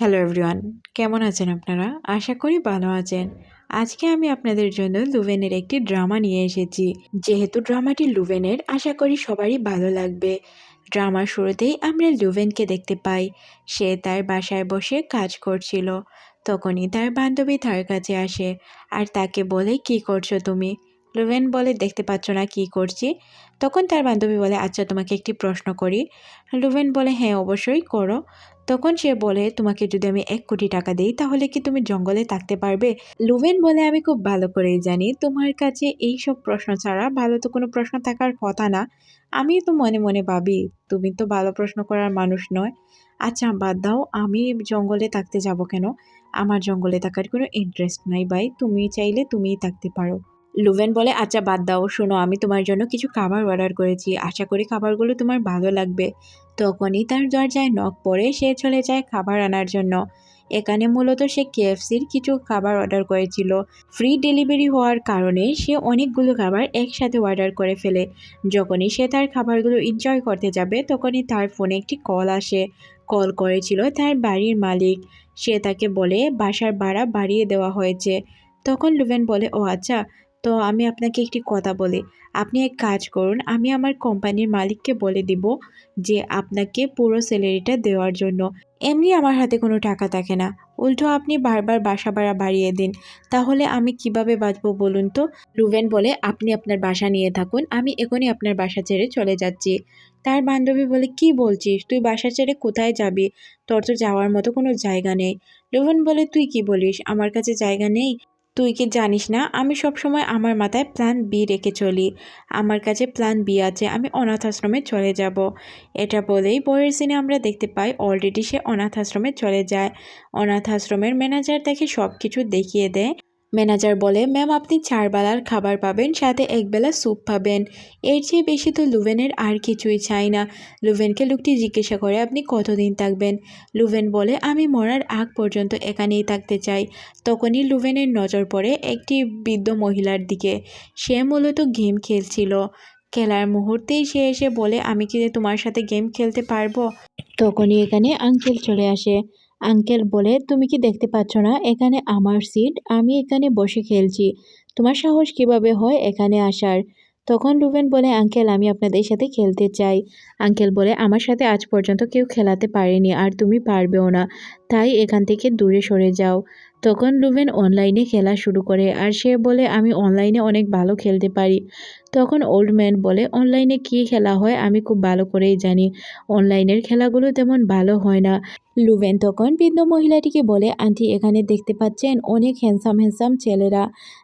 Hello everyone কেমন আছেন আপনারা? আশা করি ভালো আছেন। আজকে আমি আপনাদের জন্য লুভেনের একটি ড্রামা নিয়ে এসেছি। যেহেতু ড্রামাটি লুভেনের, আশা করি সবারই ভালো লাগবে। ড্রামার শুরুতেই আমরা লুভেনকে দেখতে পাই। সে তার বাসায় বসে কাজ করছিল। তখনই তার বান্ধবী তার কাছে আসে। আর তাকে বলে, কি করছ তুমি? লুভেন বলে, দেখতে পাচ্ছ না কি করছি? তখন তার বান্ধবী বলে আচ্ছা তোমাকে একটি প্রশ্ন করি। লুভেন বলে হ্যাঁ অবশ্যই করো। তখন সে বলে, তোমাকে যদি আমি এক কোটি টাকা দিই, তাহলে কি তুমি জঙ্গলে থাকতে পারবে? লুভেন বলে, আমি খুব ভালো করেই জানি। তোমার কাছে এই সব প্রশ্ন ছাড়া ভালো তো কোনো প্রশ্ন থাকার কথা না। আমি তো মনে মনে ভাবি, তুমি তো ভালো প্রশ্ন করার মানুষ নয়। আচ্ছা বাদ দাও, আমি জঙ্গলে থাকতে যাব কেন? আমার জঙ্গলে থাকার কোনো ইন্টারেস্ট নাই ভাই। তুমি চাইলে তুমিই থাকতে পারো। লুভেন বলে আচ্ছা বাদ দাও, শোনো, আমি তোমার জন্য কিছু খাবার অর্ডার করেছি। আশা করি খাবারগুলো তোমার ভালো লাগবে। তখনই তার দরজায় নখ পড়ে, সে চলে যায় খাবার আনার জন্য। এখানে মূলত সে কেএফসির কিছু খাবার অর্ডার করেছিল। ফ্রি ডেলিভারি হওয়ার কারণে সে অনেকগুলো খাবার একসাথে অর্ডার করে ফেলে। যখনই সে তার খাবারগুলো এনজয় করতে যাবে, তখনই তার ফোনে একটি কল আসে। কল করেছিল তার বাড়ির মালিক। সে তাকে বলে, বাসার ভাড়া বাড়িয়ে দেওয়া হয়েছে। তখন লুভেন বলে, ও আচ্ছা তো আমি আপনাকে একটি কথা বলি। আপনি এক কাজ করুন, আমি আমার কোম্পানির মালিককে বলে দিব যে আপনাকে পুরো স্যালারিটা দেওয়ার জন্য। এমনি আমার হাতে কোনো টাকা থাকে না। উল্টো আপনি বারবার বাসা ভাড়া বাড়িয়ে দিন। তাহলে আমি কীভাবে বাঁচবো বলুন তো? রুবেন বলে, আপনি আপনার বাসা নিয়ে থাকুন, আমি এখনই আপনার বাসা ছেড়ে চলে যাচ্ছি। তার বান্ধবী বলে, কি বলছিস? তুই বাসা ছেড়ে কোথায় যাবি? তোর তো যাওয়ার মতো কোনো জায়গা নেই। রুবেন বলে, তুই কি বলিস? আমার কাছে জায়গা নেই? তুই কি জানিস না, আমি সবসময় আমার মাথায় প্ল্যান বি রেখে চলি। আমার কাছে প্ল্যান বি আছে, আমি অনাথ আশ্রমে চলে যাব। এটা বলেই বয়ের সিনে আমরা দেখতে পাই অলরেডি সে অনাথ আশ্রমে চলে যায়। অনাথ আশ্রমের ম্যানেজার তাকে সব কিছু দেখিয়ে দেয়। ম্যানেজার বলে, ম্যাম, আপনি চার বেলার খাবার পাবেন, সাথে একবেলা স্যুপ পাবেন। এর চেয়ে বেশি তো লুভেনের আর কিছুই চাই না। লুভেনকে লোকটি জিজ্ঞাসা করে, আপনি কতদিন থাকবেন? লুভেন বলে, আমি মরার আগ পর্যন্ত এখানেই থাকতে চাই। তখনই লুভেনের নজর পড়ে একটি বৃদ্ধ মহিলার দিকে। সে মূলত গেম খেলছিল। খেলার মুহূর্তেই সে এসে বলে, আমি কি তোমার সাথে গেম খেলতে পারব? তখনই এখানে আঙ্কেল চলে আসে। আঙ্কেল বলে, তুমি কি দেখতে পাচ্ছ না? এখানে আমার সিট, আমি এখানে বসে খেলছি। তোমার সাহস কীভাবে হয় এখানে আসার? তখন রুবেন বলে, আঙ্কেল, আমি আপনাদের সাথে খেলতে চাই। আঙ্কেল বলে, আমার সাথে আজ পর্যন্ত কেউ খেলাতে পারেনি, আর তুমি পারবেও না। তাই এখান থেকে দূরে সরে যাও। তখন রুবেন অনলাইনে খেলা শুরু করে, আর সে বলে, আমি অনলাইনে অনেক ভালো খেলতে পারি। তখন ওল্ড ম্যান বলে অনলাইনে কী খেলা হয়? আমি খুব ভালো করেই জানি। অনলাইনের খেলাগুলো তেমন ভালো হয় না। লুভেন তখন বৃদ্ধ মহিলাটিকে বলে, আন্টি, এখানে দেখতে পাচ্ছেন অনেক হ্যান্ডসাম হ্যান্ডসাম ছেলেরা।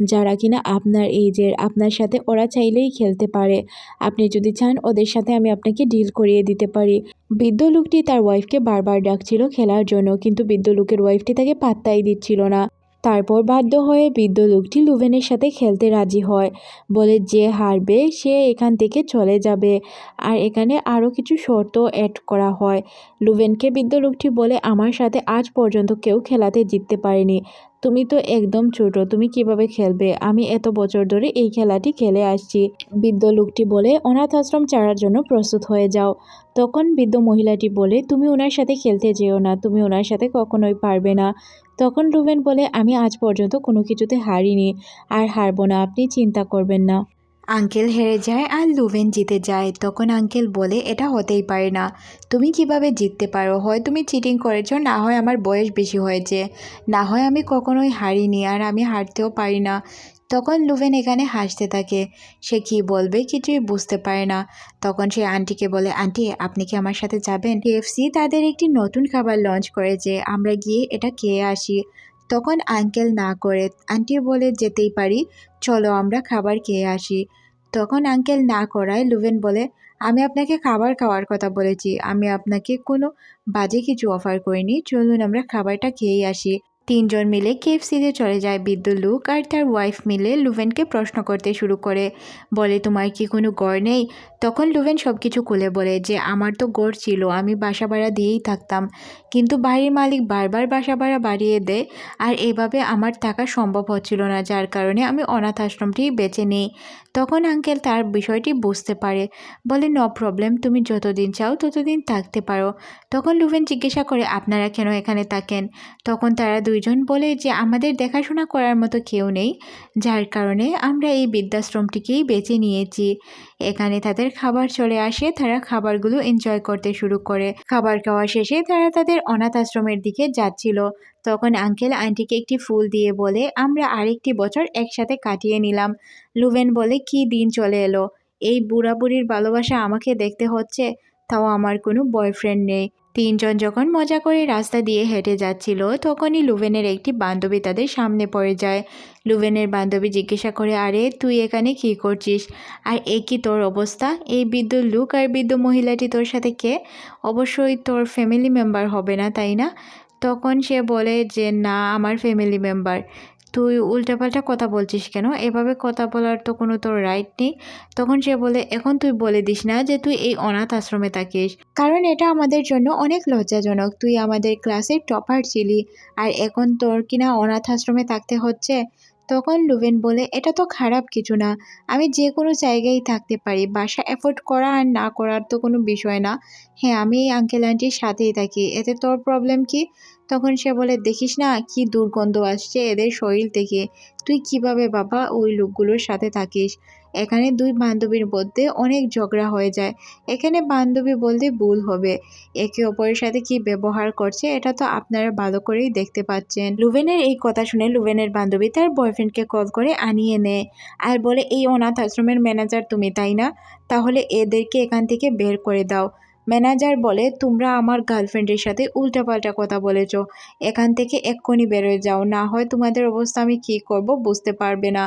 যারা কিনা আপনার এইজের আপনার সাথে ওরা চাইলেই খেলতে পারে। আপনি যদি চান, ওদের সাথে আমি আপনাকে ডিল করিয়ে দিতে পারি। বৃদ্ধ লোকটি তার ওয়াইফকে বারবার ডাকছিল খেলার জন্য, কিন্তু বৃদ্ধ লোকের ওয়াইফটি তাকে পাত্তাই দিচ্ছিল না। তারপর বাধ্য হয়ে বৃদ্ধ লোকটি লুভেনের সাথে খেলতে রাজি হয়। বলে যে হারবে, সে এখান থেকে চলে যাবে। আর এখানে আরও কিছু শর্ত অ্যাড করা হয়। লুভেনকে বৃদ্ধ লোকটি বলে, আমার সাথে আজ পর্যন্ত কেউ খেলাতে জিততে পারেনি। তুমি তো একদম ছোট, তুমি কীভাবে খেলবে? আমি এত বছর ধরে এই খেলাটি খেলে আসছি। বৃদ্ধ লোকটি বলে, অনাথ আশ্রম ছাড়ার জন্য প্রস্তুত হয়ে যাও। তখন বৃদ্ধ মহিলাটি বলে, তুমি ওনার সাথে খেলতে যেও না, তুমি ওনার সাথে কখনোই পারবে না। তখন রুবেন বলে, আমি আজ পর্যন্ত কোনো কিছুতে হারিনি, আর হারবো না, আপনি চিন্তা করবেন না। আঙ্কেল হেরে যায় আর লুভেন জিতে যায়, তখন আঙ্কেল বলে, এটা হতেই পারে না। তুমি কীভাবে জিততে পারো? হয় তুমি চিটিং করেছ, না হয় আমার বয়স বেশি হয়েছে। না হয় আমি কখনোই হারিনি আর আমি হারতেও পারি না। তখন লুভেন এখানে হাসতে থাকে। সে কি বলবে কিছুই বুঝতে পারে না। তখন সে আন্টিকে বলে, আন্টি, আপনি কি আমার সাথে যাবেন? কেএফসি তাদের একটি নতুন খাবার লঞ্চ করেছে। আমরা গিয়ে এটা খেয়ে আসি। তখন আঙ্কেল না করে, আন্টি বলে যেতেই পারি। চলো আমরা খাবার খেয়ে আসি। তখন আঙ্কেল না করায় লুভেন বলে, আমি আপনাকে খাবার খাওয়ার কথা বলেছি। আমি আপনাকে কোনো বাজে কিছু অফার করিনি। চলুন আমরা খাবারটা খেয়েই আসি। তিনজন মিলে কেএফসিতে চলে যায় বিদ্যুৎ লুক আর তার ওয়াইফ মিলে লুভেনকে প্রশ্ন করতে শুরু করে। বলে, তোমার কি কোনো গড় নেই? তখন লুভেন সব কিছু খুলে বলে যে, আমার তো গড় ছিল, আমি বাসা ভাড়া দিয়েই থাকতাম। কিন্তু বাড়ির মালিক বারবার বাসা ভাড়া বাড়িয়ে দেয় আর এভাবে আমার থাকা সম্ভব হচ্ছিল না, যার কারণে আমি অনাথ আশ্রমটি বেছে নিই। তখন আঙ্কেল তার বিষয়টি বুঝতে পারে। বলে, নো প্রবলেম, তুমি যতদিন চাও ততদিন থাকতে পারো। তখন লুভেন জিজ্ঞাসা করে, আপনারা কেন এখানে থাকেন? তখন তারা দুইজন বলে যে আমাদের দেখাশোনা করার মতো কেউ নেই, যার কারণে আমরা এই বৃদ্ধাশ্রমটিকেই বেছে নিয়েছি। এখানে তাদের খাবার চলে আসে, তারা খাবারগুলো এনজয় করতে শুরু করে। খাবার খাওয়া শেষে তারা তাদের অনাথ আশ্রমের দিকে যাচ্ছিল। তখন আঙ্কেল আন্টিকে একটি ফুল দিয়ে বলে, আমরা আরেকটি বছর একসাথে কাটিয়ে নিলাম। লুভেন বলে, কি দিন চলে এলো। এই বুড়া বুড়ির ভালোবাসা আমাকে দেখতে হচ্ছে, তাও আমার কোনো বয়ফ্রেন্ড নেই। তিনজন যখন মজা করে রাস্তা দিয়ে হেঁটে যাচ্ছিল, তখনই লুভেনের একটি বান্ধবী তাদের সামনে পড়ে যায়। লুভেনের বান্ধবী জিজ্ঞাসা করে, আরে, তুই এখানে কী করছিস? আর এ কি তোর অবস্থা? এই বৃদ্ধ লুক আর বৃদ্ধ মহিলাটি তোর সাথে কে? অবশ্যই তোর ফ্যামিলি মেম্বার হবে না, তাই না? তখন সে বলে যে, না, আমার ফ্যামিলি মেম্বার তুই উল্টাপাল্টা কথা বলছিস কেন? এভাবে কথা বলার তো কোনো তোর রাইট নেই। তখন সে বলে, এখন তুই বলে দিস না যে তুই এই অনাথ আশ্রমে থাকিস। কারণ এটা আমাদের জন্য অনেক লজ্জাজনক। তুই আমাদের ক্লাসের টপার ছিলি। আর এখন তোর কিনা অনাথ আশ্রমে থাকতে হচ্ছে? তখন লুভেন বলে, এটা তো খারাপ কিছু না। আমি যে কোনো জায়গায় থাকতে পারি। বাসা অ্যাফোর্ড করা আর না করার তো কোনো বিষয় না। হ্যাঁ আমি এই আঙ্কেল আন্টির সাথেই থাকি। এতে তোর প্রবলেম কি? তখন সে বলে, দেখিস না, কি দুর্গন্ধ আসছে এদের শরীর থেকে। তুই কীভাবে বাবা ওই লোকগুলোর সাথে থাকিস? এখানে দুই বান্ধবীর মধ্যে অনেক ঝগড়া হয়ে যায়। এখানে বান্ধবী বলতে ভুল হবে। একে অপরের সাথে কি ব্যবহার করছে, এটা তো আপনারা ভালো করেই দেখতে পাচ্ছেন। লুভেনের এই কথা শুনে লুভেনের বান্ধবী তার বয়ফ্রেন্ডকে কল করে আনিয়ে নেয় আর বলে, এই অনাথ আশ্রমের ম্যানেজার তুমি, তাই না? তাহলে এদেরকে এখান থেকে বের করে দাও। ম্যানেজার বলে, তোমরা আমার গার্লফ্রেন্ডের সাথে উল্টাপাল্টা কথা বলেছ। এখান থেকে এক্ষুনি বেরোয় যাও। না হয় তোমাদের অবস্থা আমি কী করব বুঝতে পারবে না।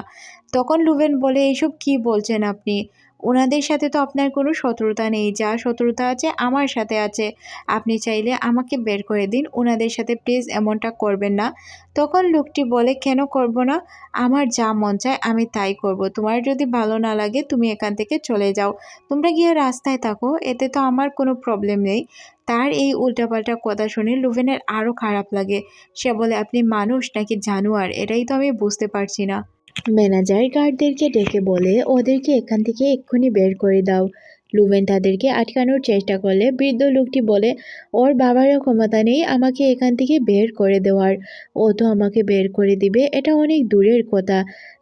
তখন লুভেন বলে এইসব কি বলছেন আপনি? ওনাদের সাথে তো আপনার কোনো শত্রুতা নেই, যা শত্রুতা আছে আমার সাথে আছে। আপনি চাইলে আমাকে বের করে দিন, ওনাদের সাথে প্লিজ এমনটা করবেন না। তখন লোকটি বলে, কেন করব না? আমার যা মন চায় আমি তাই করব। তোমার যদি ভালো না লাগে তুমি এখান থেকে চলে যাও। তোমরা গিয়ে রাস্তায় থাকো, এতে তো আমার কোনো প্রবলেম নেই। তার এই উল্টাপাল্টা কথা শুনে লুভেনের আরও খারাপ লাগে। সে বলে, আপনি মানুষ নাকি জানোয়ার? এটাই তো আমি বুঝতে পারছি না। ম্যানেজার গার্ডদেরকে ডেকে বলে, ওদেরকে এখান থেকে এক্ষুনি বের করে দাও। লুভেন তাদেরকে আটকানোর চেষ্টা করলে বৃদ্ধ লোকটি বলে, ওর বাবারও ক্ষমতা নেই আমাকে এখান থেকে বের করে দেওয়ার। ও তো আমাকে বের করে দিবে, এটা অনেক দূরের কথা।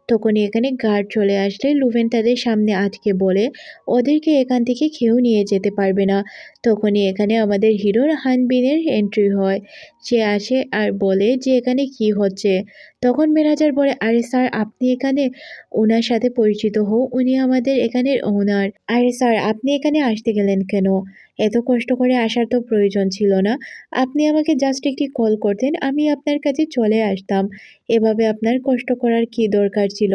তখনই এখানে গার্ড চলে আসলে লুভেন তাদের সামনে আটকে বলে, ওদেরকে এখান থেকে কেউ নিয়ে যেতে পারবে না। তখনই এখানে আমাদের হিরোর হানবিনের এন্ট্রি হয়। সে আসে আর বলে যে এখানে কি হচ্ছে। তখন ম্যানেজার বলে, আরে স্যার, আপনি এখানে ওনার সাথে পরিচিত হও। উনি আমাদের এখানের ওনার। আরে স্যার, আপনি এখানে আসতে গেলেন কেন? এত কষ্ট করে আসার তো প্রয়োজন ছিল না। আপনি আমাকে জাস্ট একটি কল করতেন, আমি আপনার কাছে চলে আসতাম। এভাবে আপনার কষ্ট করার কি দরকার ছিল?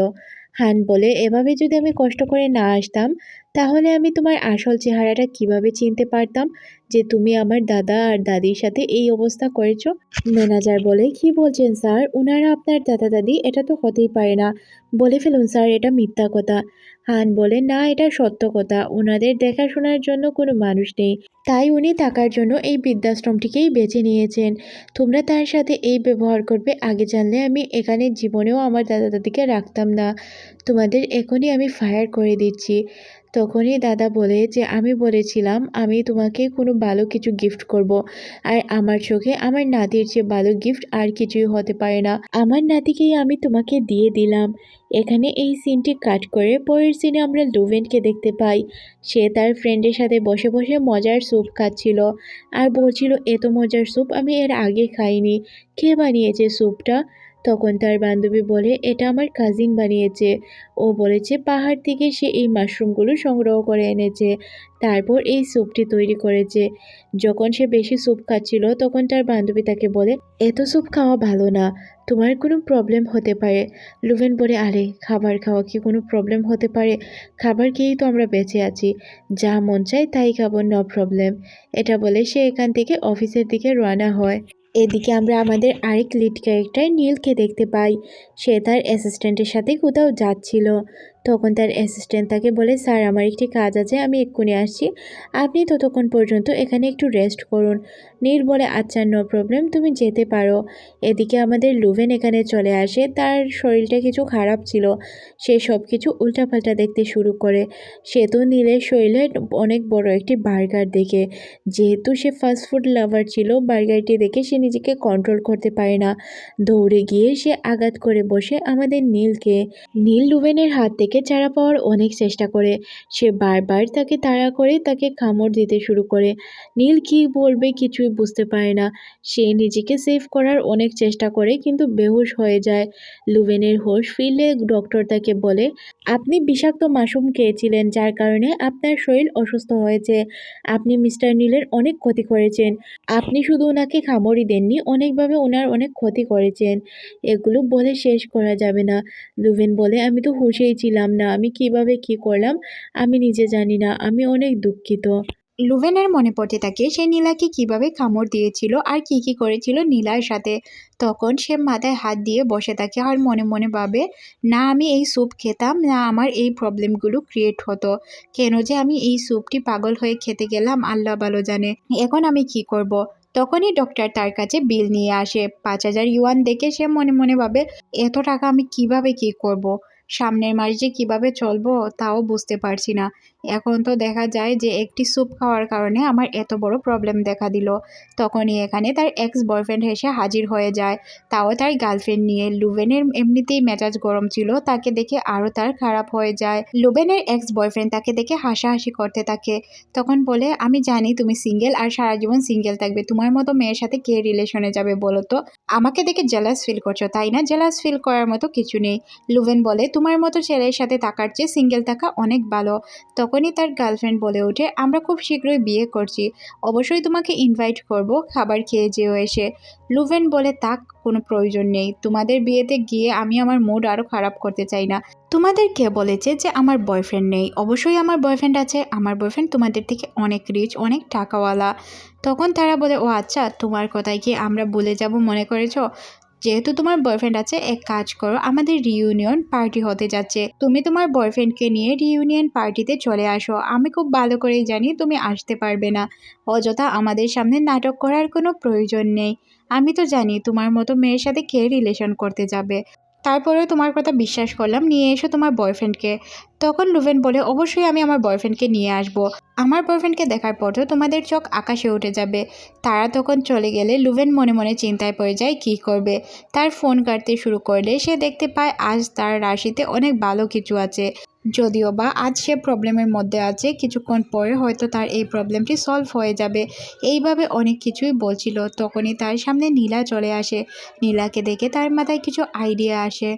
হান বলে, এভাবে যদি আমি কষ্ট করে না আসতাম, তাহলে আমি তোমার আসল চেহারাটা কীভাবে চিনতে পারতাম যে তুমি আমার দাদা আর দাদির সাথে এই অবস্থা করেছ? ম্যানেজার বলে, কি বলছেন স্যার? ওনারা আপনার দাদা দাদি এটা তো হতেই পারে না। বলে ফেলুন স্যার, এটা মিথ্যা কথা। হান বলে না, এটা সত্য কথা। ওনাদের দেখাশোনার জন্য কোনো মানুষ নেই। তাই উনি থাকার জন্য এই বৃদ্ধাশ্রমটিকেই বেছে নিয়েছেন। তোমরা তার সাথে এই ব্যবহার করবে। আগে জানলে আমি এখানে জীবনেও আমার দাদা দাদিকে রাখতাম না। তোমাদের এখনই আমি ফায়ার করে দিচ্ছি। তখনই দাদা বলে যে, আমি বলেছিলাম আমি তোমাকে কোনো ভালো কিছু গিফট করব। আর আমার চোখে আমার নাতির চেয়ে ভালো গিফট আর কিছুই হতে পারে না। আমার নাতিকেই আমি তোমাকে দিয়ে দিলাম। এখানে এই সিনটি কাট করে পরের সিনে আমরা লুভেনকে দেখতে পাই। সে তার ফ্রেন্ডের সাথে বসে বসে মজার স্যুপ খাচ্ছিল। আর বলছিল, এত মজার স্যুপ আমি এর আগে খাইনি। কে বানিয়েছে স্যুপটা তখন তার বান্ধবী বলে, এটা আমার কাজিন বানিয়েছে। ও বলেছে, পাহাড় থেকে সে এই মাশরুমগুলো সংগ্রহ করে এনেছে। তারপর এই স্যুপটি তৈরি করেছে। যখন সে বেশি স্যুপ খাচ্ছিল, তখন তার বান্ধবী তাকে বলে, এত স্যুপ খাওয়া ভালো না। তোমার কোনো প্রবলেম হতে পারে। লুভেন বলে, আরে, খাবার খাওয়া কি কোনো প্রবলেম হতে পারে? খাবার খেয়েই তো আমরা বেঁচে আছি। যা মন চায় তাই খাব নো প্রবলেম এটা বলে সে এখান থেকে অফিসের দিকে রওনা হয়। এদিকে আমরা আমাদের আরেক লিড ক্যারেক্টার নীলকে দেখতে পাই। সে তার অ্যাসিস্ট্যান্টের সাথে কোথাও যাচ্ছিল। তখন তার অ্যাসিস্ট্যান্ট তাকে বলে, স্যার, আমার একটি কাজ আছে, আমি এক্ষুনি আসছি। আপনি ততক্ষণ পর্যন্ত এখানে একটু রেস্ট করুন। নীল বলে আচ্ছা নো প্রবলেম তুমি যেতে পারো। এদিকে আমাদের লুভেন এখানে চলে আসে। তার শরীরটা কিছু খারাপ ছিল। সে সব কিছু উল্টাপাল্টা দেখতে শুরু করে। সে তো নীলের শরীরে অনেক বড় একটি বার্গার দেখে। যেহেতু সে ফাস্টফুড লাভার ছিল, বার্গারটি দেখে সে নিজেকে কন্ট্রোল করতে পারে না। দৌড়ে গিয়ে সে আঘাত করে বসে আমাদের নীলকে। নীল লুভেনের হাত থেকে চারা পাওয়ার অনেক চেষ্টা করে। সে বারবার তাকে তাড়া করে, তাকে কামড় দিতে শুরু করে। নীল কী বলবে কিছুই বুঝতে পারে না। সে নিজেকে সেভ করার অনেক চেষ্টা করে, কিন্তু বেহুশ হয়ে যায়। লুভেনের হোশ ফিরলে ডক্টর তাকে বলে, আপনি বিষাক্ত মাশরুম খেয়েছিলেন, যার কারণে আপনার শরীর অসুস্থ হয়েছে। আপনি মিস্টার নীলের অনেক ক্ষতি করেছেন। আপনি শুধু ওনাকে খামড়ই দেননি, অনেকভাবে ওনার অনেক ক্ষতি করেছেন। এগুলো বলে শেষ করা যাবে না। লুভেন বলে, আমি তো হুঁশেই ছিলাম। না আমি কীভাবে কি করলাম, আমি নিজে জানি না, আমি অনেক দুঃখিত। লুভেনের মনে পড়তে থাকে সে নীলাকে কীভাবে কামড় দিয়েছিল আর কি কি করেছিল নীলার সাথে। তখন সে মাথায় হাত দিয়ে বসে থাকে আর মনে মনে ভাবে, না, আমি এই স্যুপ খেতাম, না, আমার এই প্রবলেমগুলো ক্রিয়েট হতো। কেন যে আমি এই স্যুপটি পাগল হয়ে খেতে গেলাম, আল্লাহ ভালো জানে। এখন আমি কি করব। তখনই ডক্টর তার কাছে বিল নিয়ে আসে। পাঁচ হাজার ইউয়ান দেখে সে মনে মনে ভাবে, এত টাকা আমি কীভাবে কি করব। সামনের মাস যে কীভাবে চলবো তাও বুঝতে পারছি না। এখন তো দেখা যায় যে একটি স্যুপ খাওয়ার কারণে আমার এত বড় প্রবলেম দেখা দিল। তখনই এখানে তার এক্স বয়ফ্রেন্ড এসে হাজির হয়ে যায়। তাও তার গার্লফ্রেন্ড নিয়ে লুভেনের এমনিতেই মেজাজ গরম ছিল, তাকে দেখে আরও তার খারাপ হয়ে যায়। লুভেনের এক্স বয়ফ্রেন্ড তাকে দেখে হাসাহাসি করতে থাকে। তখন বলে, আমি জানি তুমি সিঙ্গেল আর সারা জীবন সিঙ্গেল থাকবে। তোমার মতো মেয়ের সাথে কে রিলেশনে যাবে বলো তো? আমাকে দেখে জেলাস ফিল করছ, তাই না? জেলাস ফিল করার মতো কিছু নেই। লুভেন বলে, তোমার মতো ছেলের সাথে থাকার চেয়ে সিঙ্গেল থাকা অনেক ভালো। তখনই তার গার্লফ্রেন্ড বলে ওঠে, আমরা খুব শীঘ্রই বিয়ে করছি, অবশ্যই তোমাকে ইনভাইট করব, খাবার খেয়ে যেও এসে। লুভেন বলে তা কোনো প্রয়োজন নেই, তোমাদের বিয়েতে গিয়ে আমি আমার মুড আরও খারাপ করতে চাই না। তোমাদের কে বলেছে যে আমার বয়ফ্রেন্ড নেই? অবশ্যই আমার বয়ফ্রেন্ড আছে, আমার বয়ফ্রেন্ড তোমাদের থেকে অনেক রিচ অনেক টাকাওয়ালা। তখন তারা বলে, ও আচ্ছা তোমার কথায় কি আমরা বলে যাব মনে করেছ? যেহেতু তোমার বয়ফ্রেন্ড আছে, এক কাজ করো, আমাদের রিউনিয়ন পার্টি হতে যাচ্ছে। তুমি তোমার বয়ফ্রেন্ডকে নিয়ে রিউনিয়ন পার্টিতে চলে আসো। আমি খুব ভালো করেই জানি তুমি আসতে পারবে না। অযথা আমাদের সামনে নাটক করার কোনো প্রয়োজন নেই। আমি তো জানি তোমার মতো মেয়ের সাথে কে রিলেশন করতে যাবে। তারপরেও তোমার কথা বিশ্বাস করলাম। নিয়ে এসো তোমার বয়ফ্রেন্ডকে তখন লুভেন বলে, অবশ্যই আমি আমার বয়ফ্রেন্ডকে নিয়ে আসব। আমার বয়ফ্রেন্ডকে দেখার পরও তোমাদের চোখ আকাশে উঠে যাবে। তারা তখন চলে গেলে লুভেন মনে মনে চিন্তায় পড়ে যায়, কি করবে? তার ফোন কাটতে শুরু করলে সে দেখতে পায়, আজ তার রাশিতে অনেক ভালো কিছু আছে। যদিও বা আজ সে প্রবলেমের মধ্যে আছে, কিছুক্ষণ পরে হয়তো তার এই প্রবলেমটি সলভ হয়ে যাবে। এইভাবে অনেক কিছুই বলছিল। তখনই তার সামনে নীলা চলে আসে। নীলাকে দেখে তার মাথায় কিছু আইডিয়া আসে।